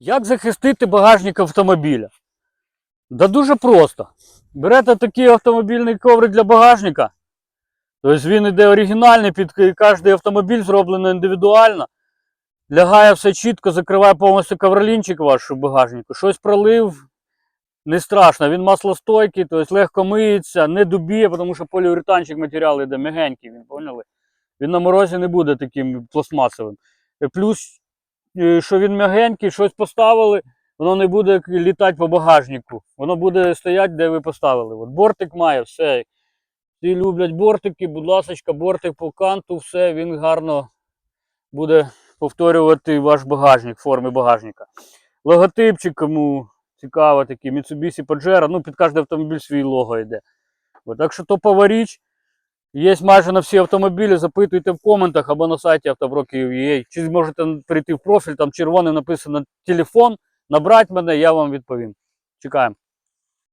Як захистити багажник автомобіля? Да дуже просто. Берете такий автомобільний коврик для багажника. Тобто він іде оригінальний, під кожен автомобіль зроблено індивідуально. Лягає все чітко, закриває повністю ковролінчик ваш у багажнику. Щось пролив, не страшно. Він маслостойкий, тобто легко миється, не дубіє, тому що поліуретанчик матеріал іде м'ягенький, він поняли? Він на морозі не буде таким пластмасовим. Плюс, що він м'ягенький, щось поставили, воно не буде літати по багажнику. Воно буде стояти, де ви поставили. От бортик має все. Всі люблять бортики, будь ласка, бортик по канту, все, він гарно буде повторювати ваш багажник, форми багажника. Логотипчик, кому цікаво, такий Mitsubishi Pajero, ну під кожен автомобіль свій лого йде. От, так що топова річ. Є майже на всі автомобілі, запитуйте в коментах або на сайті автоброків.ua. Чи зможете прийти в профіль, там червоним написано телефон, набрати мене, я вам відповім. Чекаємо.